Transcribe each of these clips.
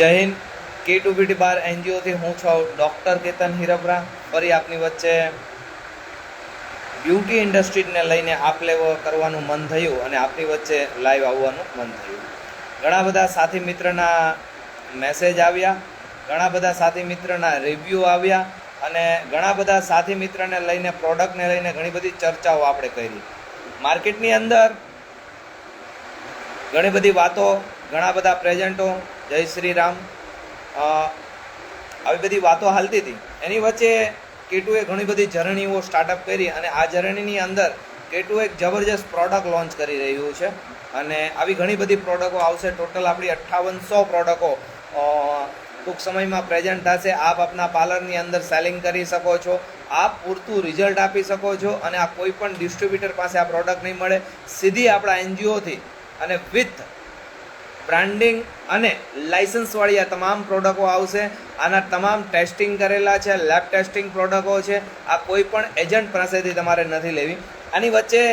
જય હિન્દ. કે two beauty બાર એનજીઓથી હું છું ડૉક્ટર કેતન હિરબરા. ફરી આપની વચ્ચે બ્યુટી ઇન્ડસ્ટ્રીને લઈને આપ લેવો કરવાનું મન થયું અને આપની વચ્ચે લાઈવ આવવાનું મન થયું. ઘણા બધા સાથી મિત્રના મેસેજ આવ્યા, ઘણા બધા સાથી મિત્રના રિવ્યૂ આવ્યા અને ઘણા બધા સાથી મિત્રને લઈને પ્રોડક્ટને લઈને ઘણી બધી ચર્ચાઓ આપણે કરી. માર્કેટની અંદર ઘણી બધી વાતો, ઘણા બધા પ્રેઝન્ટો જય શ્રી રામ. આવી બધી વાતો હાલતી હતી. એની વચ્ચે કેટુએ ઘણી બધી જર્નીઓ સ્ટાર્ટઅપ કરી અને આ જર્નીની અંદર કેટુ એક જબરજસ્ત પ્રોડક્ટ લોન્ચ કરી રહ્યું છે. અને આવી ઘણી બધી પ્રોડક્ટો આવશે. ટોટલ આપણી અઠ્ઠાવનસો પ્રોડક્ટો ટૂંક સમયમાં પ્રેઝન્ટ થશે. આપ આપના પાર્લરની અંદર સેલિંગ કરી શકો છો. આપ પૂરતું રિઝલ્ટ આપી શકો છો અને આ કોઈ પણ ડિસ્ટ્રીબ્યુટર પાસે આ પ્રોડક્ટ નહીં મળે. સીધી આપણા એનજીઓથી અને વિથ બ્રાન્ડિંગ અને લાઇસન્સવાળી આ તમામ પ્રોડક્ટો આવશે. આના તમામ ટેસ્ટિંગ કરેલા છે, લેબ ટેસ્ટિંગ પ્રોડક્ટો છે. આ કોઈ પણ એજન્ટ પાસેથી તમારે નથી લેવી. આની વચ્ચે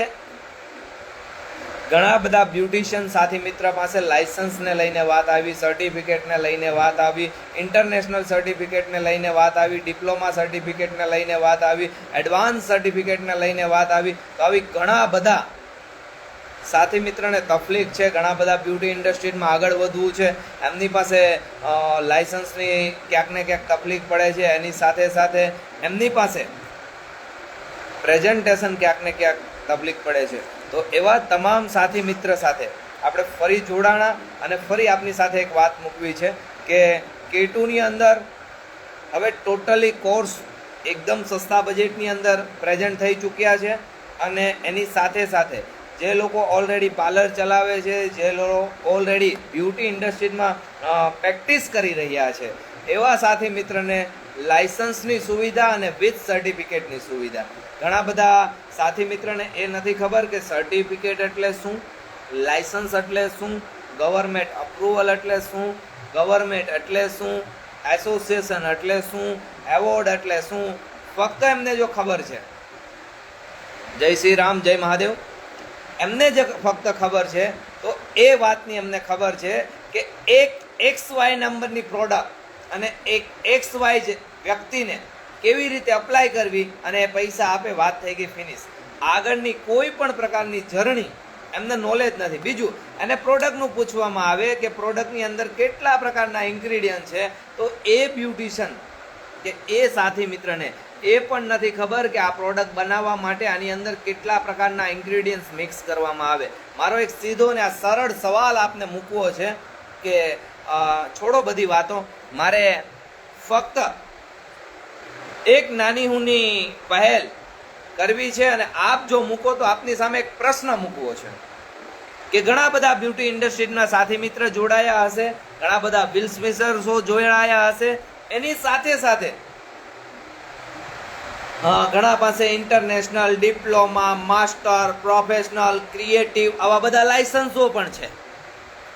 ઘણા બધા બ્યુટિશિયન સાથી મિત્ર પાસે લાઇસન્સને લઈને વાત આવી, સર્ટિફિકેટને લઈને વાત આવી, ઇન્ટરનેશનલ સર્ટિફિકેટને લઈને વાત આવી, ડિપ્લોમા સર્ટિફિકેટને લઈને વાત આવી, એડવાન્સ સર્ટિફિકેટને લઈને વાત આવી. તો આવી ઘણા બધા સાથી મિત્રને તકલીફ છે, ઘણા બધા બ્યુટી ઇન્ડસ્ટ્રીમાં આગળ વધવું છે. એમની પાસે લાઇસન્સની ક્યાંક ને ક્યાંક તકલીફ પડે છે. એની સાથે સાથે એમની પાસે પ્રેઝન્ટેશન ક્યાંક ને ક્યાંક તકલીફ પડે છે. તો એવા તમામ સાથી મિત્ર સાથે આપણે ફરી જોડાણા અને ફરી આપની સાથે એક વાત મૂકવી છે કે કે ટુની અંદર હવે ટોટલી કોર્સ એકદમ સસ્તા બજેટની અંદર પ્રેઝન્ટ થઈ ચૂક્યા છે અને એની સાથે સાથે જે લોકો ઓલરેડી પાર્લર ચલાવે છે, જે લોકો ઓલરેડી બ્યુટી ઇન્ડસ્ટ્રીમાં પ્રેક્ટિસ કરી રહ્યા છે, એવા સાથી મિત્રને લાયસન્સની સુવિધા અને વિથ સર્ટિફિકેટની સુવિધા. ઘણા બધા સાથી મિત્રને એ નથી ખબર કે સર્ટિફિકેટ એટલે શું લાયસન્સ એટલે શું ગવર્મેન્ટ અપ્રુવલ એટલે શું ગવર્મેન્ટ એટલે શું એસોસિએશન એટલે શું એવોર્ડ એટલે શું, ફક્ત એમને જો ખબર છે. જય શ્રી રામ, જય મહાદેવ. એમને જે ફક્ત ખબર છે. તો એ વાતની એમને ખબર છે કે એક એક્સ વાય નંબરની પ્રોડક્ટ અને એક એક્સ વાય વ્યક્તિને કેવી રીતે અપ્લાય કરવી અને એ પૈસા આપે, વાત થઈ ગઈ ફિનિશ આગળની કોઈ પણ પ્રકારની જર્ની એમને નોલેજ નથી. બીજું અને પ્રોડક્ટનું પૂછવામાં આવે કે પ્રોડક્ટની અંદર કેટલા પ્રકારના ઇન્ગ્રીડિયન્ટ છે, તો એ બ્યુટિશન કે એ સાથી મિત્રને એ પણ નથી ખબર કે આ પ્રોડક્ટ બનાવવા માટે આની અંદર કેટલા પ્રકારના ઇન્ગ્રીડિયન્ટ્સ મિક્સ કરવામાં આવે. મારો એક સીધો ને આ સરળ સવાલ આપને મૂકવો છે કે છોડો બધી વાતો. મારે ફક્ત એક નાની હુની પહેલ કરવી છે અને આપ જો મૂકો તો આપની સામે એક પ્રશ્ન મૂકવો છે કે ઘણા બધા બ્યુટી ઇન્ડસ્ટ્રીના સાથી મિત્ર જોડાયા હશે, ઘણા બધા વિલ શો જોડાયા હશે. એની સાથે સાથે ઘણા પાસે international diploma master professional creative આવા બધા લાયસન્સો પણ છે.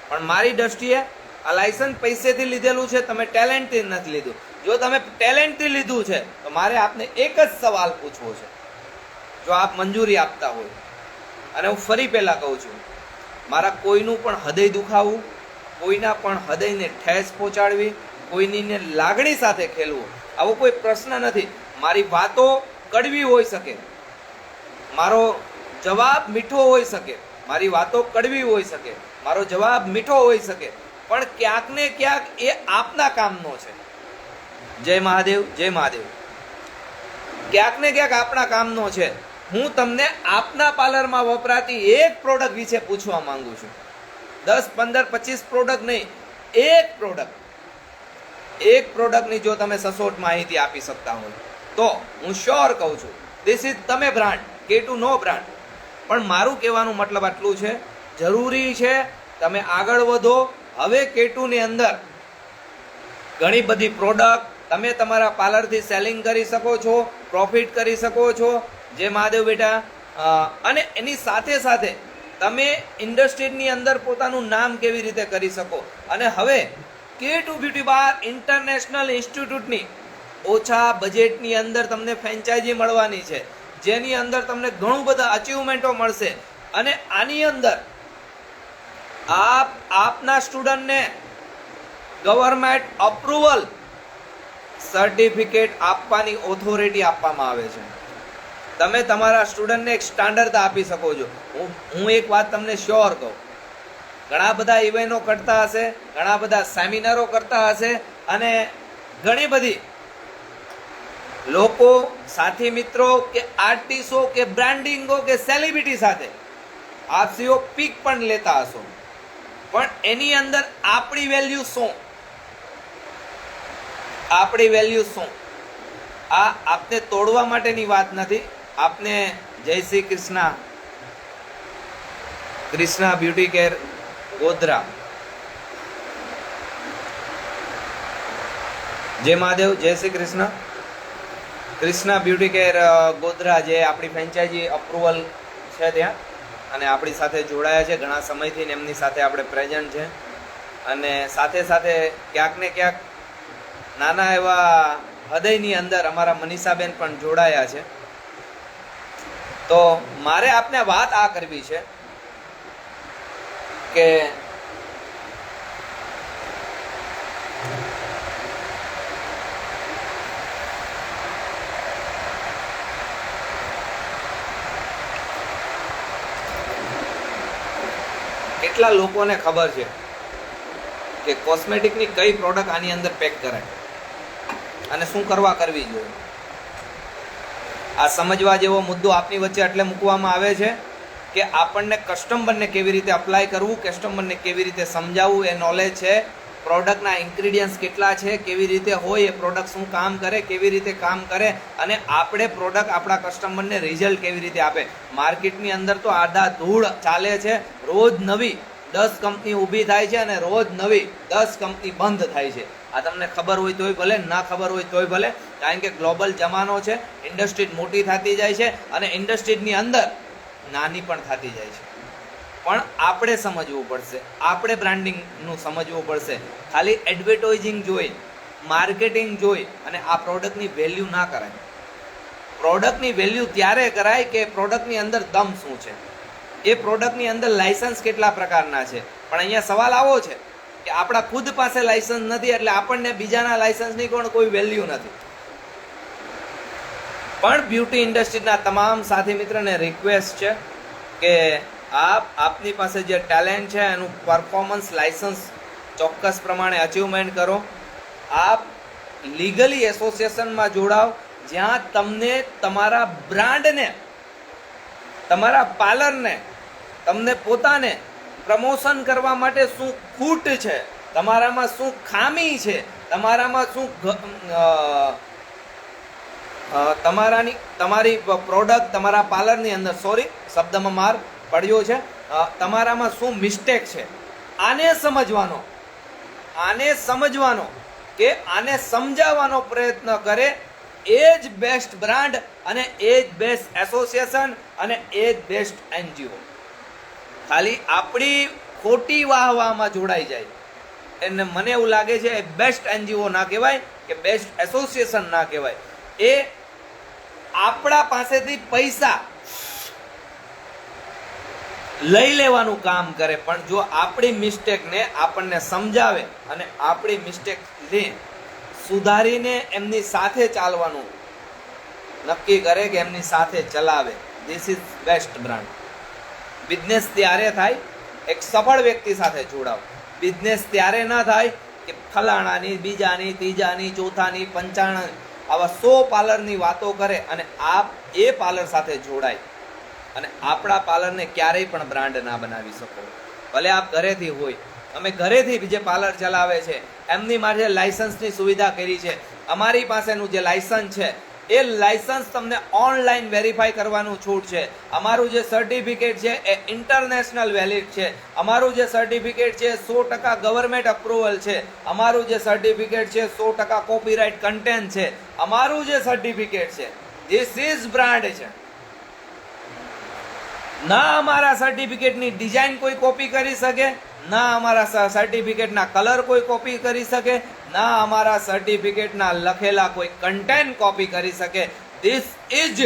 પણ મારી દ્રષ્ટિએ આ લાયસન્સ પૈસેથી લીધેલું છે, તમે ટેલેન્ટથી નથી લીધું. જો તમે ટેલેન્ટથી લીધું છે, તો મારે આપને એક જ સવાલ પૂછવો છે. જો આપ મંજૂરી આપતા હોય. અને હું ફરી પહેલાં કહું છું, મારા કોઈનું પણ હૃદય દુખાવવું કોઈના પણ હૃદયને ઠેસ પહોંચાડવી, કોઈનીને લાગણી સાથે ખેલવું, આવો કોઈ પ્રશ્ન નથી. મારી વાતો કડવી હોઈ શકે. મારો જવાબ મીઠો હોઈ શકે. મારી વાતો કડવી હોઈ શકે. મારો જવાબ મીઠો હોઈ શકે. પણ ક્યાંક ને ક્યાંક એ આપના કામનો છે. જય મહાદેવ જય મહાદેવ. ક્યાંક ને ક્યાંક આપણા કામનો છે. હું તમને આપના પાર્લરમાં વપરાતી એક પ્રોડક્ટ વિશે પૂછવા માંગુ છું. દસ, પંદર, પચીસ પ્રોડક્ટ નહીં, એક પ્રોડક્ટ એક પ્રોડક્ટની જો તમે સસોટ માહિતી આપી શકતા હોય. તો હું શ્યોર કહું છું ધીસ ઇઝ તમે બ્રાન્ડ કે ટુ નો બ્રાન્ડ. પણ મારું કહેવાનું મતલબ આટલું છે, જરૂરી છે તમે આગળ વધો. હવે કેટુની અંદર ઘણી બધી પ્રોડક્ટ તમે તમારા પાર્લરથી સેલિંગ કરી શકો છો પ્રોફિટ કરી શકો છો. જે મહાદેવ બેટા અને એની સાથે સાથે તમે ઇન્ડસ્ટ્રીની અંદર પોતાનું નામ કેવી રીતે કરી શકો? અને હવે K two beauty bar international ઇન્સ્ટિટ્યૂટની ઓછા બજેટની અંદર તમને ફ્રેન્ચાઇઝી મળવાની છે. જેની અંદર તમને ઘણું બધા અચીવમેન્ટો મળશે. અને આની અંદર આપ, આપના સ્ટુડન્ટને ગવર્મેન્ટ અપ્રુવલ સર્ટિફિકેટ આપવાની ઓથોરિટી આપવામાં આવે છે. તમે તમારા સ્ટુડન્ટને એક સ્ટાન્ડર્ડ આપી શકો છો. હું એક વાત તમને શ્યોર કહું. ઘણા બધા ઇવેન્ટો કરતા હશે, ઘણા બધા સેમિનારો કરતા હશે, અને ઘણી બધી લોકો, સાથી મિત્રો કે આર્ટિસ્ટો કે બ્રાન્ડિંગો કે સેલિબ્રિટી સાથે આપસીઓ પીક પણ લેતા હશો. પણ એની અંદર આપણી વેલ્યુ શું? આપણી વેલ્યુ શું? આ આપને તોડવા માટેની વાત નથી. આપને જય શ્રી કૃષ્ણ, કૃષ્ણા બ્યુટી કેર ગોધરા. જય મહાદેવ, જય શ્રી કૃષ્ણ. કૃષ્ણા બ્યુટી કેર ગોધરા જે આપણી ફ્રેન્ચાઇઝી અપ્રુવલ છે ત્યાં. અને આપણી સાથે જોડાયા છે, ઘણા સમયથી એમની સાથે આપણે પ્રેઝન્ટ છે. અને સાથે સાથે ક્યાંક ને ક્યાંક નાના એવા હૃદયની અંદર અમારા મનીષાબેન પણ જોડાયા છે. તો મારે આપને વાત આ કરવી છે કે કેટલા લોકોને ખબર છે કે કોસ્મેટિકની કઈ પ્રોડક્ટ આની અંદર પેક કરાય? અને શું કરવા કરવી જોઈએ? આ સમજવા જેવો મુદ્દો આપની વચ્ચે એટલે મૂકવામાં આવે છે કે આપણને કસ્ટમરને કેવી રીતે અપ્લાય કરવું કસ્ટમરને કેવી રીતે સમજાવવું એ નોલેજ છે પ્રોડક્ટના ઇન્ગ્રીડિયન્ટ્સ કેટલા છે, કેવી રીતે હોય, એ પ્રોડક્ટ શું કામ કરે, કેવી રીતે કામ કરે, અને આપણે પ્રોડક્ટ આપણા કસ્ટમરને રિઝલ્ટ કેવી રીતે આપે. માર્કેટની અંદર તો આધા ધૂળ ચાલે છે, રોજ નવી દસ કંપની ઊભી થાય છે અને રોજ નવી દસ કંપની બંધ થાય છે. આ તમને ખબર હોય તોય ભલે, ના ખબર હોય તોય ભલે, કારણ કે ગ્લોબલ જમાનો છે, ઇન્ડસ્ટ્રી મોટી થતી જાય છે, અને ઇન્ડસ્ટ્રીની અંદર નાની પણ થતી જાય છે. પણ આપણે સમજવું પડશે. આપણે બ્રાન્ડિંગનું સમજવું પડશે. ખાલી એડવર્ટાઇઝિંગ જોઈ માર્કેટિંગ જોઈ અને આ પ્રોડક્ટની વેલ્યુ ના કરાય. પ્રોડક્ટની વેલ્યુ ત્યારે કરાય કે પ્રોડક્ટની અંદર દમ શું છે. એ પ્રોડક્ટની અંદર લાયસન્સ કેટલા પ્રકારના છે. પણ અહીંયા સવાલ આવો છે કે આપણા ખુદ પાસે લાયસન્સ નથી એટલે આપણને બીજાના લાયસન્સની પણ કોઈ વેલ્યુ નથી. પણ બ્યુટી ઇન્ડસ્ટ્રીના તમામ સાથી મિત્રને રિક્વેસ્ટ છે કે આપ, આપની પાસે જે ટેલેન્ટ છે, એનું પરફોર્મન્સ લાઇસન્સ ચોક્કસ પ્રમાણે અચીવમેન્ટ કરો. આપ લીગલી એસોસિએશનમાં જોડાઓ જ્યાં તમને તમારા બ્રાન્ડને તમારા પાર્લરને તમને પોતાને પ્રમોશન કરવા માટે શું ખૂટ છે, તમારામાં શું ખામી છે, તમારામાં શું તમારાની, તમારી પ્રોડક્ટ તમારા પાર્લરની અંદર સોરી શબ્દમાં માર પડ્યો છે. તમારામાં શું મિસ્ટેક છે? આને સમજવાનો. આને સમજવાનો કે આને સમજાવવાનો પ્રયત્ન કરે એ જ બેસ્ટ બ્રાન્ડ અને એ જ બેસ્ટ એસોસિએશન અને એ જ બેસ્ટ એનજીઓ ખાલી આપણી ખોટી વાહવામાં જોડાઈ જાય. એને મને એવું લાગે છે એ બેસ્ટ એનજીઓ ના કહેવાય કે બેસ્ટ એસોસિએશન ના કહેવાય. એ આપણા પાસેથી પૈસા લઈ લેવાનું કામ કરે, પણ જો આપણી મિસ્ટેકને આપણને સમજાવે અને આપણી મિસ્ટેકને સુધારીને એમની સાથે ચાલવાનું નક્કી કરે કે એમની સાથે ચલાવે. This is best brand business ત્યારે થાય એક સફળ વ્યક્તિ સાથે જોડાવ. બિઝનેસ ત્યારે ના થાય કે ફલાણાની, બીજાની, ત્રીજાની, ચોથાની, પંચાણ આવા સો પાર્લરની વાતો કરે અને આપ એ પાર્લર સાથે જોડાય. અને આપણા પાર્લરને ક્યારેય પણ બ્રાન્ડ ના બનાવી શકો. ભલે આપ ઘરેથી હોય. અમે ઘરેથી જે પાર્લર ચલાવે છે, એમની માટે લાયસન્સની સુવિધા કરી છે. અમારી પાસેનું જે લાયસન્સ છે, એ લાયસન્સ તમને ઓનલાઈન વેરીફાઈ કરવાનું છૂટ છે. અમારું જે સર્ટિફિકેટ છે, એ ઇન્ટરનેશનલ વેલિડ છે. અમારું જે સર્ટિફિકેટ છે સો ટકા ગવર્મેન્ટ અપ્રુવલ છે. અમારું જે સર્ટિફિકેટ છે સો ટકા કોપીરાઇટ કન્ટેન્ટ છે. અમારું જે સર્ટિફિકેટ છે ધીસ ઇઝ બ્રાન્ડ છે. ના અમારા સર્ટિફિકેટની ડિઝાઇન કોઈ કોપી કરી શકે, ના અમારા સર્ટિફિકેટના કલર કોઈ કોપી કરી શકે, ના અમારા સર્ટિફિકેટના લખેલા કોઈ કન્ટેન્ટ કોપી કરી શકે. ધીસ ઇઝ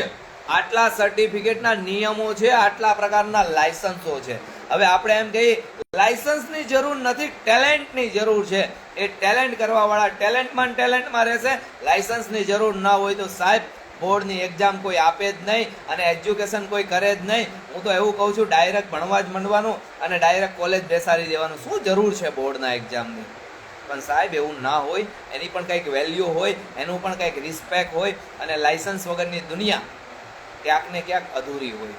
આટલા સર્ટિફિકેટના નિયમો છે, આટલા પ્રકારના લાયસન્સો છે. હવે આપણે એમ કહીએ લાયસન્સની જરૂર નથી ટેલેન્ટની જરૂર છે. એ ટેલેન્ટ કરવાવાળા ટેલેન્ટમાં ટેલેન્ટમાં રહેશે. લાયસન્સની જરૂર ન હોય તો સાહેબ બોર્ડની એક્ઝામ કોઈ આપે જ નહીં અને એજ્યુકેશન કોઈ કરે જ નહીં. હું તો એવું કહું છું ડાયરેક્ટ ભણવા જ માંડવાનું અને ડાયરેક્ટ કોલેજ બેસાડી દેવાનું. શું જરૂર છે બોર્ડના એક્ઝામની પણ સાહેબ, એવું ના હોય. એની પણ કંઈક વેલ્યુ હોય, એનું પણ કંઈક રિસ્પેક્ટ હોય અને લાઇસન્સ વગરની દુનિયા ક્યાંક ને ક્યાંક અધૂરી હોય.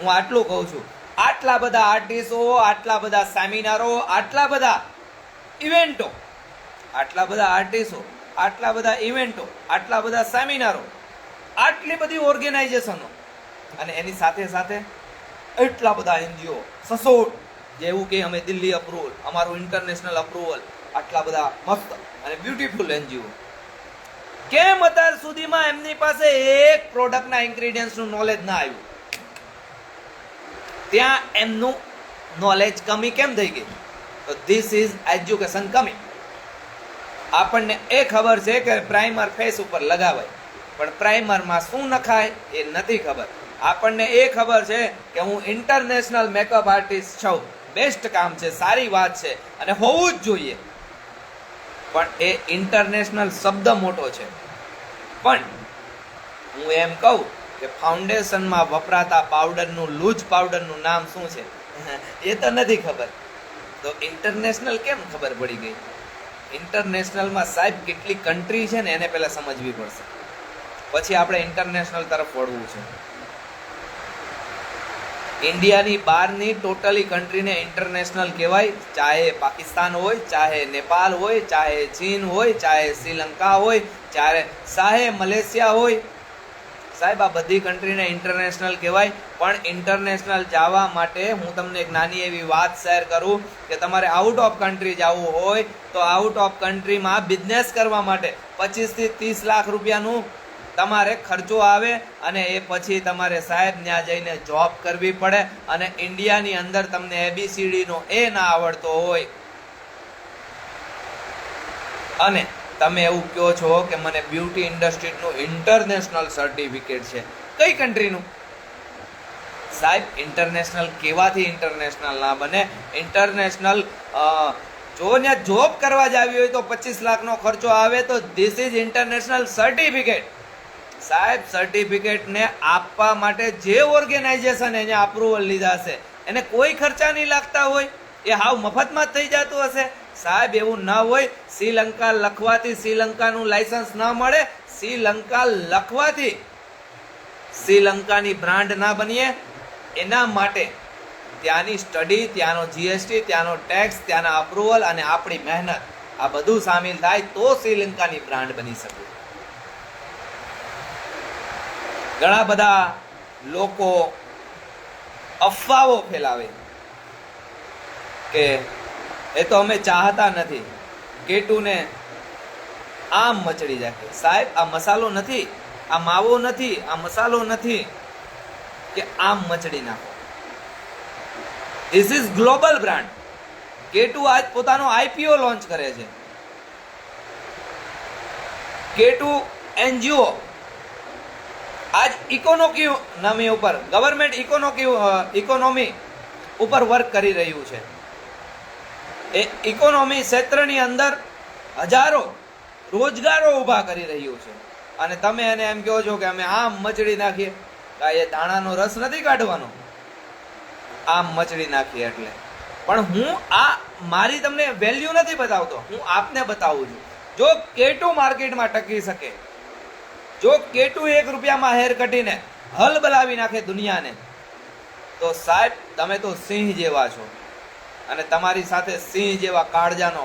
હું આટલું કહું છું. આટલા બધા આર્ટિસ્ટો આટલા બધા સેમિનારો આટલા બધા ઇવેન્ટો આટલા બધા આર્ટિસ્ટો આટલા બધા ઇવેન્ટો આટલા બધા સેમિનારો આટલી બધી ઓર્ગેનાઇઝેશનો અને એની સાથે સાથે એટલા બધા એનજીઓ સસોટ જેવું કે અમે દિલ્હી અપ્રુવલ અમારું ઇન્ટરનેશનલ અપ્રુવલ આટલા બધા મસ્ત અને બ્યુટીફુલ એનજીઓ. કેમ અત્યાર સુધીમાં એમની પાસે એક પ્રોડક્ટના ઇન્ગ્રેડિયન્ટ્સનું નોલેજ ના આવ્યું? ત્યાં એમનું નોલેજ કમી કેમ થઈ ગઈ? તો ધીસ ઇઝ એજ્યુકેશન કમી. આપણને એ ખબર છે કે પ્રાઇમર ફેસ ઉપર લગાવાય. પણ પ્રાઇમરમાં શું નખાય એ નથી ખબર. આપણને એ ખબર છે કે હું ઇન્ટરનેશનલ મેકઅપ આર્ટિસ્ટ છું. બેસ્ટ કામ છે, સારી વાત છે અને હોવું જ જોઈએ. પણ એ ઇન્ટરનેશનલ શબ્દ મોટો છે. પણ હું એમ કહું કે ફાઉન્ડેશનમાં વપરાતા પાવડરનું લૂજ પાવડરનું નામ શું છે? એ તો નથી ખબર. તો ઇન્ટરનેશનલ કેમ ખબર પડી ગઈ? ઇન્ટરનેશનલમાં સાહેબ કેટલી કન્ટ્રી છે ને એને પહેલાં સમજવી પડશે. પછી આપણે ઇન્ટરનેશનલ તરફ વળવું છે. ઇન્ડિયાની બહારની ટોટલી કન્ટ્રીને ઇન્ટરનેશનલ કહેવાય. ચાહે પાકિસ્તાન હોય, ચાહે નેપાલ હોય, ચાહે ચીન હોય, ચાહે શ્રીલંકા હોય, ચાહે ચાહે મલેશિયા હોય. સાહેબ, આ બધી કન્ટ્રીને ઇન્ટરનેશનલ કહેવાય. પણ ઇન્ટરનેશનલ જવા માટે હું તમને એક નાની એવી વાત શેર કરું કે તમારે આઉટ ઓફ કન્ટ્રી જવું હોય તો આઉટ ઓફ કન્ટ્રીમાં બિઝનેસ કરવા માટે પચીસથી ત્રીસ લાખ રૂપિયાનું તમારે ખર્ચો આવે અને એ પછી તમારે સાહેબ ત્યાં જઈને જોબ કરવી પડે અને ઇન્ડિયાની અંદર તમને એબીસીડીનો એ ના આવડતો હોય. અને તમે એવું કહો છો કે મને બ્યુટી ઇન્ડસ્ટ્રીનું ઇન્ટરનેશનલ સર્ટિફિકેટ છે. કઈ કન્ટ્રીનું? સાહેબ, ઇન્ટરનેશનલ કેવાથી ઇન્ટરનેશનલ ના બને? ઇન્ટરનેશનલ જો ને જોબ કરવા જ આવી હોય તો પચીસ લાખનો ખર્ચો આવે તો ધીસ ઇઝ ઇન્ટરનેશનલ સર્ટિફિકેટ સાહેબ સર્ટિફિકેટને આપવા માટે જે ઓર્ગેનાઇઝેશન એને અપ્રુવલ લીધા છે એને કોઈ ખર્ચા નહીં લાગતા હોય. એ હાવ મફતમાં થઈ જતું હશે. સાહેબ, એવું ન હોય, શ્રીલંકા લખવાથી શ્રીલંકાનું લાયસન્સ ન મળે, શ્રીલંકા લખવાથી શ્રીલંકાની બ્રાન્ડ ના બનીએ. એના માટે ત્યાંની સ્ટડી ત્યાંનો જીએસટી ત્યાંનો ટેક્સ ત્યાંના અપ્રુવલ અને આપણી મહેનત આ બધું સામેલ થાય તો શ્રીલંકાની બ્રાન્ડ બની શકે. ઘણા બધા લોકો અફવાઓ ફેલાવે કે એ તો અમે ચાહતા નથી. કેટુને આમ મચડી જાય. સાહેબ, આ મસાલો નથી, આ માવો નથી, આ મસાલો નથી કે આમ મચડી નાખો. This is global brand K two આજ પોતાનો આઈપીઓ લોન્ચ કરે છે. કેટુ એનજીઓ આજ ઇકોનોમી નામી ઉપર ગવર્મેન્ટ ઇકોનોકી ઇકોનોમી ઉપર વર્ક કરી રહ્યું છે. એ ઇકોનોમી ક્ષેત્રની અંદર હજારો રોજગારો ઊભા કરી રહ્યું છે. અને તમે એને એમ કહો છો કે અમે આમ મચડી નાખીએ કાંઈ એ દાણાનો રસ નથી કાઢવાનો. આમ મચડી નાખીએ એટલે. પણ હું આ મારી તમને વેલ્યુ નથી બતાવતો, હું આપને બતાવું છું. જો કેટુ માર્કેટમાં ટકી શકે જો કેટુ એક રૂપિયામાં હેર કટીને હલ બલાવી નાખે દુનિયાને, તો સાહેબ, તમે તો સિંહ જેવા છો. અને તમારી સાથે સિંહ જેવા કાળજાનો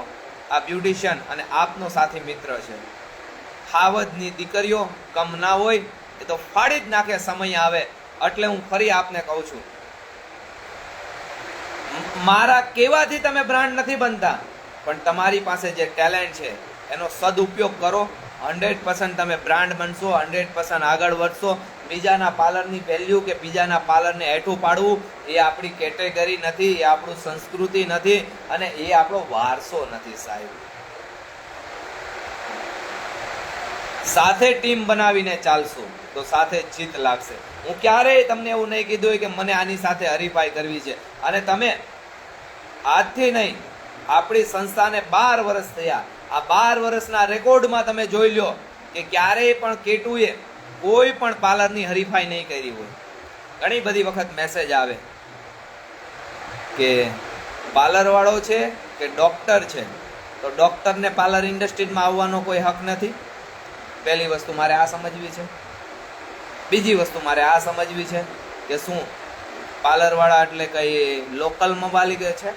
આ બ્યુટિશિયન અને આપનો સાથી મિત્ર છે. હાવજની દીકરીઓ કમ ના હોય, એ તો ફાડી જ નાખે સમય આવે, એટલે હું ફરી આપને કહું છું. મારા કેવાથી તમે બ્રાન્ડ નથી બનતા, પણ તમારી પાસે જે ટેલેન્ટ છે, એનો સદુપયોગ કરો હંડ્રેડ પર્સન્ટ તમે બ્રાન્ડ બનશો, હંડ્રેડ પર્સન્ટ આગળ વધશો. બીજાના પાર્લરની વેલ્યુ કે બીજાના પાર્લરને હેઠું પાડવું, એ આપણી કેટેગરી નથી, એ આપણું સંસ્કૃતિ નથી અને એ આપણો વારસો નથી સાહેબ. સાથે ટીમ બનાવીને ચાલશું, તો સાથે જીત લાગશે. હું ક્યારેય તમને એવું નહીં કીધું કે મને આની સાથે હરીફાઈ કરવી છે. અને તમે આજથી નહીં, આપણી સંસ્થાને બાર વર્ષ થયા આ બાર વર્ષના રેકોર્ડમાં તમે જોઈ લો કે ક્યારેય પણ કેટુએ કોઈ પણ પાર્લરની હરીફાઈ નહીં કરી હોય. ઘણી બધી વખત મેસેજ આવે કે પાર્લરવાળો છે કે ડૉક્ટર છે. તો ડૉક્ટરને પાર્લર ઇન્ડસ્ટ્રીમાં આવવાનો કોઈ હક નથી? પહેલી વસ્તુ મારે આ સમજવી છે. બીજી વસ્તુ મારે આ સમજવી છે કે શું પાર્લરવાળા એટલે કંઈ લોકલ મવાલી છે?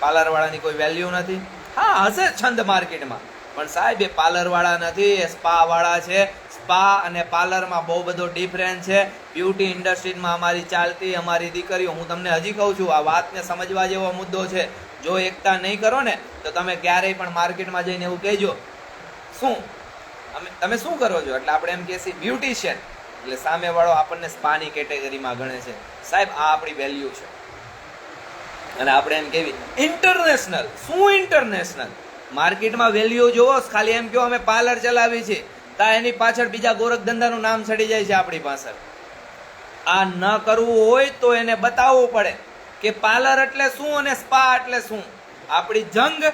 પાર્લરવાળાની કોઈ વેલ્યુ નથી? હા, હશે છંદ માર્કેટમાં. પણ સાહેબ, એ પાર્લરવાળા નથી, એ સ્પાવાળા છે. સ્પા અને પાર્લરમાં બહુ બધો ડિફરન્સ છે. બ્યુટી ઇન્ડસ્ટ્રીમાં અમારી ચાલતી, અમારી દીકરીઓ, હું તમને હજી કહું છું, આ વાતને સમજવા જેવો મુદ્દો છે. જો એકતા નહીં કરો ને, તો તમે ક્યારેય પણ માર્કેટમાં જઈને એવું કહેજો. શું? અમે, તમે શું કરો છો? એટલે આપણે એમ કહીએ છીએ બ્યુટિશિયન. એટલે સામેવાળો આપણને સ્પાની કેટેગરીમાં ગણે છે. સાહેબ, આ આપણી વેલ્યુ છે. અને આપણે એમ કેવી ઇન્ટરનેશનલ શું ઇન્ટરનેશનલ માર્કેટમાં વેલ્યુ જોવો, ખાલી એમ કહો અમે પાર્લર ચલાવી છે, તા એની પાછળ બીજા ગોરખ ધંધાનું નામ ચડી જાય છે આપણી પાછળ. આ ન કરવું હોય તો એને બતાવવું પડે કે પાર્લર એટલે શું અને સ્પા એટલે શું? આપણી જંગ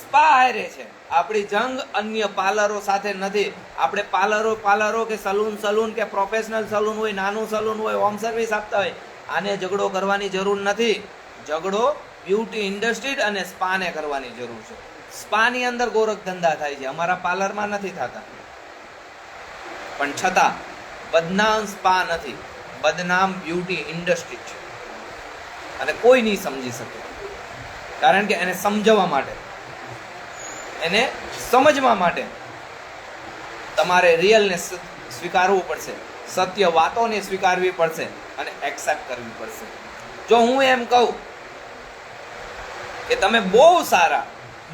સ્પા હારે છે. આપણી જંગ અન્ય પાર્લરો સાથે નથી. આપણે પાર્લરો પાર્લરો કે સલૂન સલૂન કે પ્રોફેશનલ સલૂન હોય, નાનું સલૂન હોય હોમ સર્વિસ આપતા હોય, આને ઝઘડો કરવાની જરૂર નથી. ઝઘડો બ્યુટી ઇન્ડસ્ટ્રી અને સ્પાને કરવાની જરૂર છે. સ્પાની અંદર ગોરખ ધંધા થાય છે. અમારા પાર્લરમાં નથી થતા. પણ છતાં, બદનામ સ્પા નથી. બદનામ બ્યુટી ઇન્ડસ્ટ્રી છે. અને કોઈ નહીં સમજી શકે. કારણ કે એને સમજવા માટે, એને સમજવા માટે તમારે રિયલને સ્વીકારવું પડશે. સત્ય વાતોને સ્વીકારવી પડશે અને એક્સેપ્ટ કરવી પડશે. જો હું એમ કહું કે તમે બહુ સારા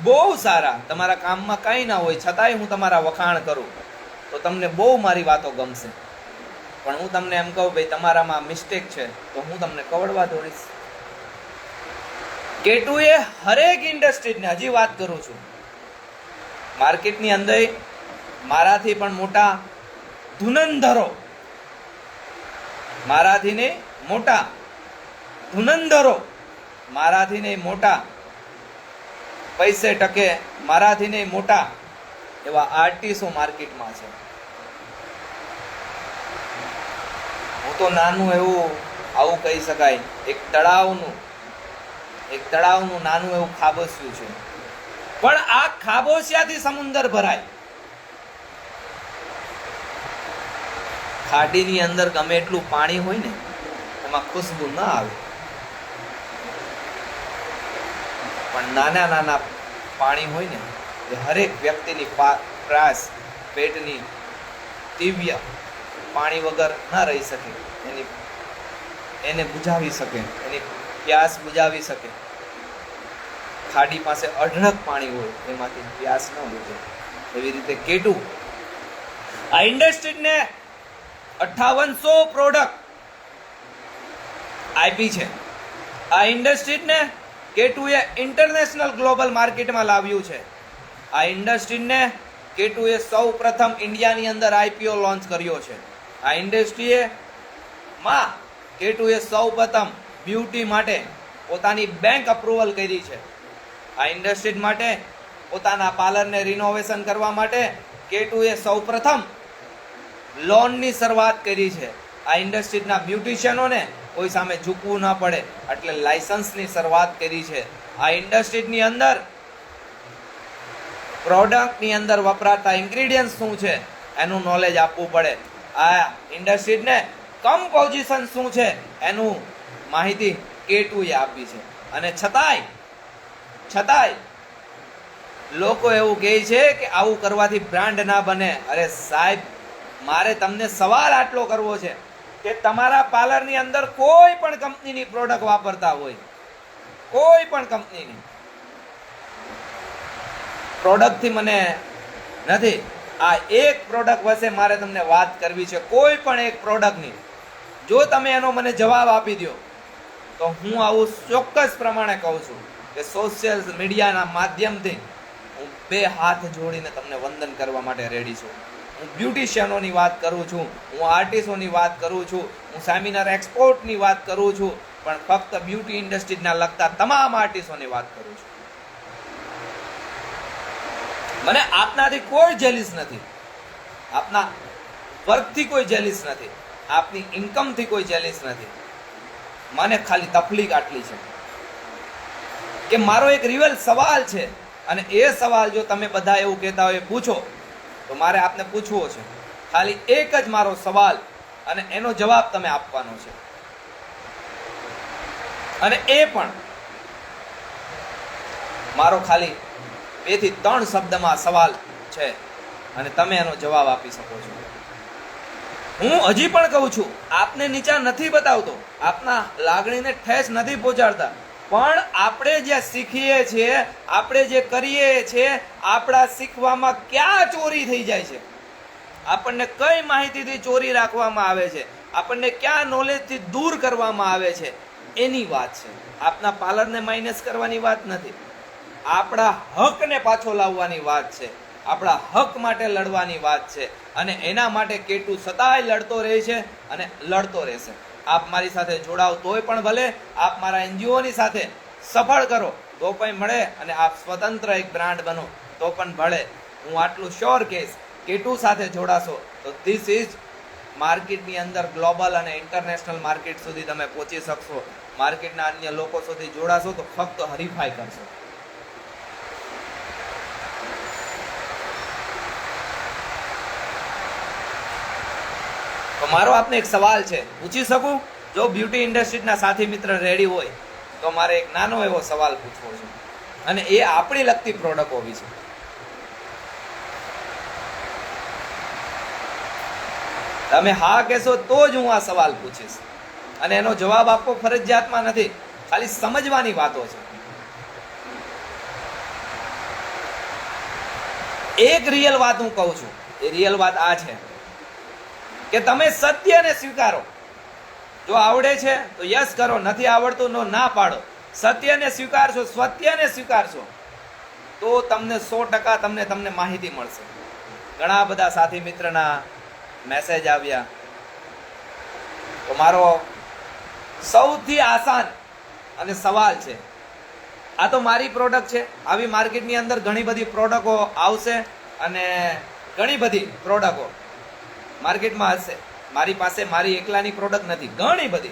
બહુ સારા. તમારા કામમાં કંઈ ના હોય, છતાંય હું તમારા વખાણ કરું. તો તમને બહુ મારી વાતો ગમશે. પણ હું તમને એમ કહું, ભાઈ, તમારામાં મિસ્ટેક છે, તો હું તમને કવડવા દોડીશ કેટુએ હરેક ઇન્ડસ્ટ્રીને હજી વાત કરું છું. માર્કેટની અંદર મારાથી પણ મોટા ધુનંધરો. મારાથી નહીં, મોટા ધુનંધરો. મારાથી નહીં, મોટા પૈસે ટકે મારાથી નહીં, મોટા એવા આર્ટિસ્ટો માર્કેટમાં છે. હું તો નાનું એવું, આવું કહી શકાય, એક તળાવનું એક તળાવનું નાનું એવું ખાબોચિયું છે. પણ આ ખાબોચિયાથી સમુદર ભરાય. ખાડીની અંદર ગમે એટલું પાણી હોય ને, એમાં ખુશ્બુ ના આવે. પણ નાના નાના પાણી હોય ને, એ હરેક વ્યક્તિની પ્રાસ, પેટની તીવ્ય પાણી વગર ના રહી શકે. એની, એને બુઝાવી શકે, એની પ્યાસ બુઝાવી શકે. ખાડી પાસે અઢળક પાણી હોય, એમાંથી પ્યાસ ન બુજે. એવી રીતે કેટું, આ ઇન્ડસ્ટ્રીને અઠાવનસો પ્રોડક્ટ આપી છે. આ ઇન્ડસ્ટ્રીને કેટુએ ઇન્ટરનેશનલ ગ્લોબલ માર્કેટમાં લાવ્યું છે. આ ઇન્ડસ્ટ્રીને કેટુએ સૌ પ્રથમ ઇન્ડિયાની અંદર આઈપીઓ લોન્ચ કર્યો છે. આ ઇન્ડસ્ટ્રીએ માં કેટુએ સૌ પ્રથમ બ્યુટી માટે પોતાની બેંક અપ્રુવલ કરી છે. આ ઇન્ડસ્ટ્રી માટે પોતાના પાર્લરને રિનોવેશન કરવા માટે કેટુએ સૌ પ્રથમ લોનની શરૂઆત કરી છે. આ ઇન્ડસ્ટ્રીના બ્યુટિશિયનોને કોઈ સામે ઝૂકવું ન પડે. એટલે લાયસન્સની શરૂઆત કરી છે. આ ઇન્ડસ્ટ્રીની અંદર પ્રોડક્ટની અંદર વપરાતા ઇન્ગ્રીડિયન્ટ શું છે? એનું નોલેજ આપવું પડે. આ ઇન્ડસ્ટ્રીને કમ્પોઝિશન શું છે? એનું માહિતી કેટુએ આપી છે. અને છતાંય છતાંય, લોકો એવું કહે છે કે આવું કરવાથી બ્રાન્ડ ના બને. અરે સાહેબ, મારે તમને સવાલ આટલો કરવો છે. કે તમારા પાર્લરની અંદર કોઈ પણ કંપનીની પ્રોડક્ટ વાપરતા હોય. કોઈ પણ કંપનીની. પ્રોડક્ટથી મને નથી. આ એક પ્રોડક્ટ વચ્ચે મારે તમને વાત કરવી છે. કોઈ પણ એક પ્રોડક્ટની જો તમે એનો મને જવાબ આપી દો તો હું આવું ચોક્કસ પ્રમાણે કહું છું કે સોશિયલ મીડિયાના માધ્યમથી હું બે હાથ જોડીને તમને વંદન કરવા માટે રેડી છું. હું બ્યુટિશિયનોની વાત કરું છું, હું આર્ટિસ્ટોની વાત કરું છું, હું સેમિનાર એક્સપોર્ટની વાત કરું છું, પણ ફક્ત બ્યુટી ઇન્ડસ્ટ્રીના લગતા તમામ આર્ટિસ્ટોની વાત કરું છું. મને આપનાથી કોઈ જેલિસ નથી. આપના વર્કથી કોઈ જેલિસ નથી. આપની ઇન્કમથી કોઈ જેલિસ નથી. મને ખાલી તકલીફ આટલી છે. કે મારો એક રિવલ સવાલ છે, અને એ સવાલ જો તમે બધા એવું કહેતા હોય, પૂછો તો મારે આપને પૂછવો છે. ખાલી એક જ મારો સવાલ અને એનો જવાબ તમે આપવાનો છે. અને એ પણ મારો ખાલી બેથી ત્રણ શબ્દમાં સવાલ છે અને તમે એનો જવાબ આપી શકો છો. હું હજી પણ કહું છું, આપને નીચા નથી બતાવતો. આપના લાગણીને ઠેસ નથી પહોંચાડતા. પણ આપણે જે શીખીએ છીએ, આપણે જે કરીએ છીએ, આપણા શીખવામાં ક્યાં ચોરી થઈ જાય છે? આપણને કઈ માહિતીથી ચોરી રાખવામાં આવે છે? આપણને ક્યાં નોલેજથી દૂર કરવામાં આવે છે? એની વાત છે. આપના પાર્લરને માઇનસ કરવાની વાત નથી. આપણા હકને પાછો લાવવાની વાત છે. આપણા હક માટે લડવાની વાત છે. અને એના માટે કેટુ સદાય લડતો રહે છે અને લડતો રહેશે. આપ મારી સાથે જોડાવ તોય પણ ભલે, આપ મારા એનજીઓની સાથે સફળ કરો, તો પણ મળે અને આપ સ્વતંત્ર એક બ્રાન્ડ બનો, તો પણ ભળે. હું આટલું શ્યોર કહીશ કેટુ સાથે જોડાશો, તો ધીસ ઇઝ માર્કેટની અંદર ગ્લોબલ અને ઇન્ટરનેશનલ માર્કેટ સુધી તમે પહોંચી શકશો. માર્કેટના અન્ય લોકો સુધી જોડાશો, તો ફક્ત હરીફાઈ કરશો. તો મારો આપને એક સવાલ છે. પૂછી શકું? જો બ્યુટી ઇન્ડસ્ટ્રીના સાથી મિત્ર રેડી હોય, તો મારે એક નાનો એવો સવાલ પૂછવો છે. અને એ આપણી લગતી પ્રોડક્ટ હોવી છે. તમે હા કહેશો તો જ હું આ સવાલ પૂછીશ. અને એનો જવાબ આપવો ફરજિયાતમાં નથી, ખાલી સમજવાની વાતો છે. એક રિયલ વાત હું કહું છું. એ રિયલ વાત આ છે. કે તમે સત્યને સ્વીકારો. જો આવડે છે, તો યસ કરો, નથી આવડતું નો ના પાડો. સત્યને સ્વીકારશો સત્યને સ્વીકારશો, તો તમને સો ટકા તમને તમને માહિતી મળશે. ઘણા બધા સાથી મિત્રના મેસેજ આવ્યા. તો મારો સૌથી આસાન અને સવાલ છે. આ તો મારી પ્રોડક્ટ છે. આવી માર્કેટની અંદર ઘણી બધી પ્રોડક્ટો આવશે અને ઘણી બધી પ્રોડક્ટો માર્કેટમાં હશે. મારી પાસે મારી એકલાની પ્રોડક્ટ નથી. ઘણી બધી.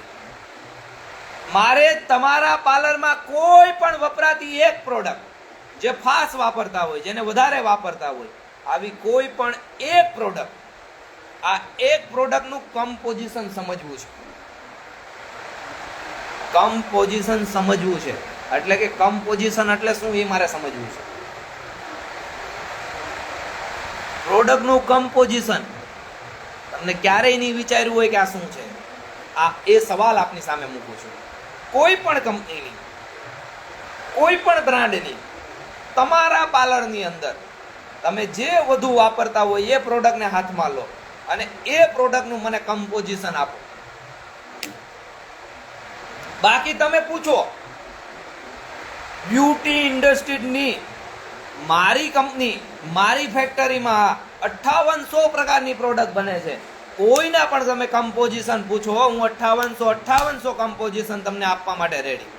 મારે તમારા પાર્લરમાં કોઈ પણ વપરાતી એક પ્રોડક્ટ જે ફાસ્ટ વાપરતા હોય, જેને વધારે વાપરતા હોય, આવી કોઈ પણ એક પ્રોડક્ટ આ એક પ્રોડક્ટનું કમ્પોઝિશન સમજવું છે. કમ્પોઝિશન સમજવું છે. એટલે કે કમ્પોઝિશન એટલે શું એ મારે સમજવું છે. પ્રોડક્ટનું કમ્પોઝિશન તમને ક્યારેય નહીં વિચાર્યું હોય કે આ શું છે? આ એ સવાલ આપની સામે મૂકું છું. કોઈ પણ કંપનીની, કોઈ પણ બ્રાન્ડની, તમારા પાર્લરની અંદર તમે જે વધુ વાપરતા હોય એ પ્રોડક્ટને હાથમાં લો અને એ પ્રોડક્ટનું મને કમ્પોઝિશન આપો. બાકી તમે પૂછો, બ્યુટી ઇન્ડસ્ટ્રીની મારી કંપની, મારી ફેક્ટરીમાં અઠ્ઠાવનસો પ્રકારની પ્રોડક્ટ બને છે. કોઈના પણ તમે કમ્પોઝિશન પૂછો, હું અઠ્ઠાવનસો અઠ્ઠાવનસો કમ્પોઝિશન તમને આપવા માટે રેડી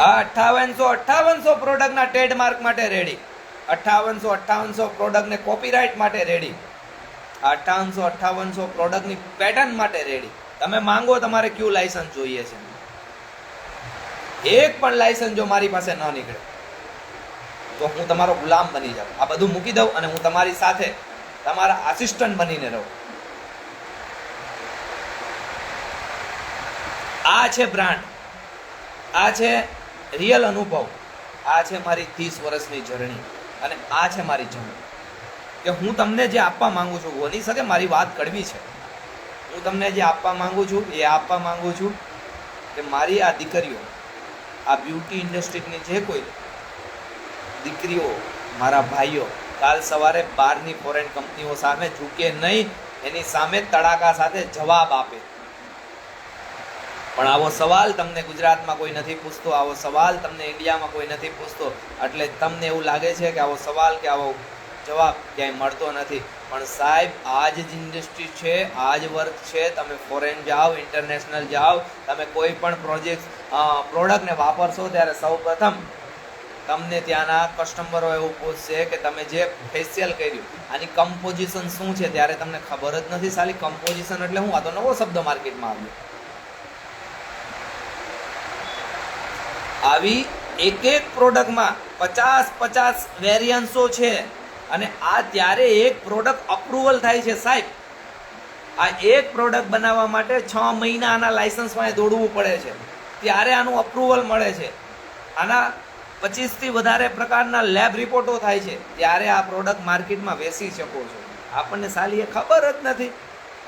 આ અઠ્ઠાવનસો અઠ્ઠાવનસો પ્રોડક્ટના ટ્રેડમાર્ક માટે રેડી અઠ્ઠાવનસો અઠ્ઠાવનસો પ્રોડક્ટને કોપીરાઇટ માટે રેડી અઠ્ઠાવનસો અઠ્ઠાવનસો પ્રોડક્ટની પેટર્ન માટે રેડી તમે માંગો તમારે ક્યુ લાયસન્સ જોઈએ છે. એક પણ લાયસન્સ જો મારી પાસે ન નીકળે, તો હું તમારો ગુલામ બની જાઉં. આ બધું મૂકી દઉં અને હું તમારી સાથે તમારા આસિસ્ટન્ટ બનીને રહું. આ છે બ્રાન્ડ. આ છે રિયલ અનુભવ. આ છે મારી ત્રીસ વર્ષની જર્ની અને આ છે મારી જર્ની કે હું તમને જે આપવા માંગુ છું બની શકે મારી વાત કડવી છે. હું તમને જે આપવા માંગુ છું, એ આપવા માંગુ છું કે મારી આ દીકરીઓ આ બ્યુટી ઇન્ડસ્ટ્રીની જે કોઈ દીકરીઓ, મારા ભાઈઓ, કાલ સવારે બહારની ફોરેન કંપનીઓ સામે ઝૂકે નહીં, એની સામે તડાકા સાથે જવાબ આપે. પણ આવો સવાલ તમને ગુજરાતમાં કોઈ નથી પૂછતો, આવો સવાલ તમને ઇન્ડિયામાં કોઈ નથી પૂછતો, એટલે તમને એવું લાગે છે કે આવો સવાલ કે આવો જવાબ ક્યાંય મળતો નથી. પણ સાહેબ આ જ ઇન્ડસ્ટ્રી છે આ જ વર્ક છે. તમે ફોરેન જાઓ ઇન્ટરનેશનલ જાઓ, તમે કોઈ પણ પ્રોજેક્ટ પ્રોડક્ટને વાપરશો ત્યારે સૌ પ્રથમ તમને ત્યાંના કસ્ટમરો એવું પૂછશે કે તમે જે ફેશિયલ કર્યું, આની કમ્પોઝિશન શું છે? ત્યારે તમને ખબર જ નથી સાલી. કમ્પોઝિશન એટલે હું આ તો નવો શબ્દ માર્કેટમાં આવ્યો. આવી એક એક પ્રોડક્ટમાં પચાસ પચાસ વેરિયન્સો છે. અને આ ત્યારે એક પ્રોડક્ટ અપ્રુવલ થાય છે, સાહેબ. આ એક પ્રોડક્ટ બનાવવા માટે છ મહિના આના લાયસન્સમાં દોડવું પડે છે. ત્યારે આનું અપ્રુવલ મળે છે. આના પચીસથી વધારે પ્રકારના લેબ રિપોર્ટો થાય છે. ત્યારે આ પ્રોડક્ટ માર્કેટમાં વેચી શકો છો. આપણને સાલી એ ખબર જ નથી.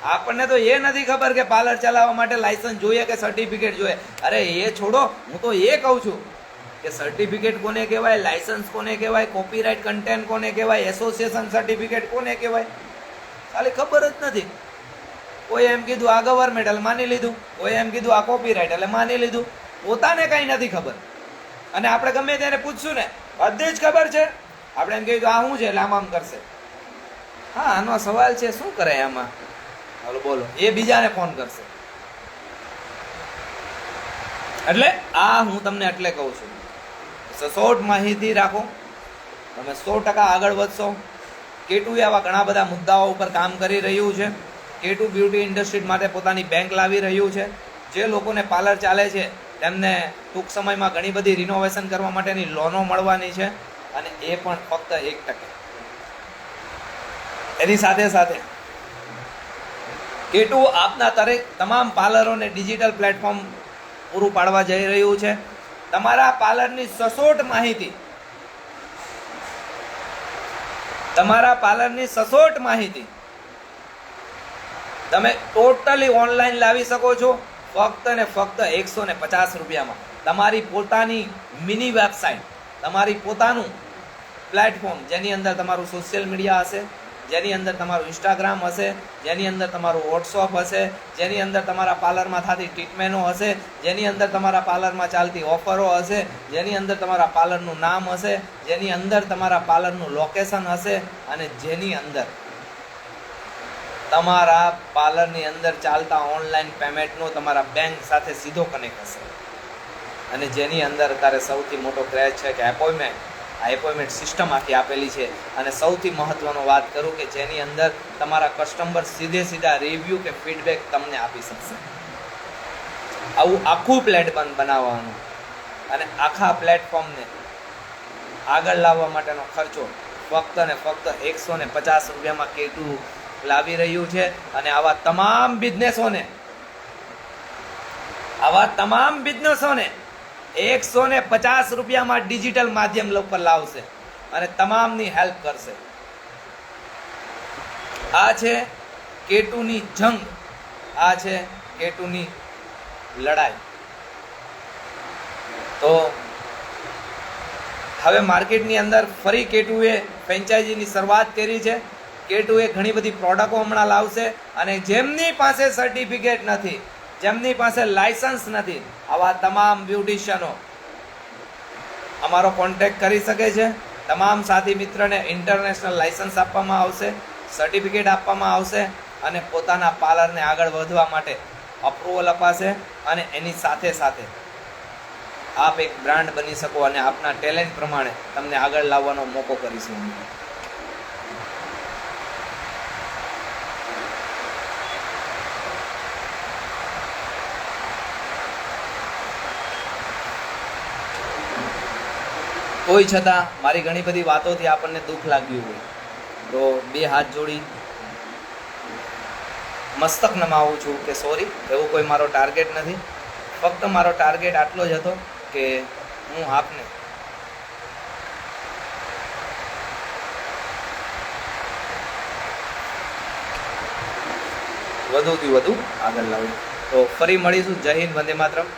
આપણને તો એ નથી ખબર કે પાર્લર ચલાવવા માટે લાયસન્સ જોઈએ કે સર્ટિફિકેટ જોઈએ. અરે એ છોડો, હું તો એ કહું છું. કે સર્ટિફિકેટ કોને કહેવાય લાયસન્સ કોને કહેવાય કોપીરાઇટ કન્ટેન્ટ કોને કહેવાય એસોસિએશન સર્ટિફિકેટ કોને કહેવાય? ખાલી ખબર જ નથી. કોઈ એમ કીધું આ ગવર્મેન્ટ એટલે માની લીધું. કોઈ એમ કીધું આ કોપીરાઇટ એટલે માની લીધું. પોતાને કાંઈ નથી ખબર. અને આપણે ગમે ત્યારે પૂછશું ને, બધી જ ખબર છે. આપણે એમ કહીએ આ શું છે, એટલે આમ આમ કરશે. હા, આનો સવાલ છે, શું કરે આમાં? હાલો, બોલો. એ બીજાને ફોન કરશે. એટલે આ હું તમને એટલે કહું છું. સચોટ માહિતી રાખો. તમે સો ટકા આગળ વધશો. કેટુ આવા ઘણા બધા મુદ્દાઓ ઉપર કામ કરી રહ્યું છે. કેટુ બ્યુટી ઇન્ડસ્ટ્રી માટે પોતાની બેંક લાવી રહ્યું છે. જે લોકોને પાર્લર ચાલે છે, તેમને ટૂંક સમયમાં ઘણી બધી રિનોવેશન કરવા માટેની લોનો મળવાની છે અને એ પણ ફક્ત એક ટકે. એની સાથે સાથે કેટુ આપના દરેક તમામ પાર્લરોને ડિજિટલ પ્લેટફોર્મ પૂરું પાડવા જઈ રહ્યું છે. તમારા પાર્લરની સચોટ માહિતી. તમારા પાર્લરની સચોટ માહિતી. તમે ટોટલી ઓનલાઈન લાવી શકો છો ફક્ત ને ફક્ત એકસો ને પચાસ રૂપિયામાં. તમારી પોતાની મિની વેબસાઇટ, તમારી પોતાનું પ્લેટફોર્મ જેની અંદર તમારું સોશિયલ મીડિયા હશે જેની અંદર તમારું ઇન્સ્ટાગ્રામ હશે, જેની અંદર તમારું વોટ્સઅપ હશે, જેની અંદર તમારા પાર્લરમાં થતી ટ્રીટમેન્ટો હશે, જેની અંદર તમારા પાર્લરમાં ચાલતી ઓફરો હશે, જેની અંદર તમારા પાર્લરનું નામ હશે, જેની અંદર તમારા પાર્લરનું લોકેશન હશે અને જેની અંદર તમારા પાર્લરની અંદર ચાલતા ઓનલાઈન પેમેન્ટનો તમારા બેંક સાથે સીધો કનેક્ટ હશે. અને જેની અંદર અત્યારે સૌથી મોટો ક્રેઝ છે કે એપોઇન્ટમેન્ટ આ એપોઇન્ટમેન્ટ સિસ્ટમ આખી આપેલી છે. અને સૌથી મહત્વનો વાત કરું કે જેની અંદર તમારા કસ્ટમર સીધે સીધા રિવ્યૂ કે ફીડબેક તમને આપી શકશે. આવું આખું પ્લેટફોર્મ બનાવવાનું અને આખા પ્લેટફોર્મને આગળ લાવવા માટેનો ખર્ચો ફક્ત ને ફક્ત એકસો ને પચાસ રૂપિયામાં કેટલું લાવી રહ્યું છે અને આવા તમામ બિઝનેસોને આવા તમામ બિઝનેસોને એકસો ને પચાસ રૂપિયામાં ડિજિટલ માધ્યમ ઉપર લાવશે અને તમામની હેલ્પ કરશે. આ છે કેટુની જંગ. આ છે કેટુની લડાઈ. તો હવે માર્કેટની અંદર ફરી કેટુએ ફ્રેન્ચાઇઝીની શરૂઆત કરી છે. કેટુએ ઘણી બધી પ્રોડક્ટો હમણાં લાવશે અને જેમની પાસે સર્ટિફિકેટ નથી, જેમની પાસે લાયસન્સ નથી આવા તમામ બ્યુટિશિયનો અમારો કોન્ટેક્ટ કરી શકે છે. તમામ સાથી મિત્રને ઇન્ટરનેશનલ લાઇસન્સ આપવામાં આવશે સર્ટિફિકેટ આપવામાં આવશે અને પોતાના પાર્લરને આગળ વધવા માટે અપ્રુવલ અપાશે અને એની સાથે સાથે આપ એક બ્રાન્ડ બની શકો અને આપના ટેલેન્ટ પ્રમાણે તમને આગળ લાવવાનો મોકો કરીશું. તોય છતાં મારી ઘણી બધી વાતોથી આપણને દુઃખ લાગ્યું હોય. તો બે હાથ જોડી મસ્તક નમાવું છું કે સોરી એવું કોઈ મારો ટાર્ગેટ નથી. ફક્ત મારો ટાર્ગેટ આટલો જ હતો કે હું આપને વધુથી વધુ આગળ લાવું. તો ફરી મળીશું. જય હિન્દ, વંદે માતરમ.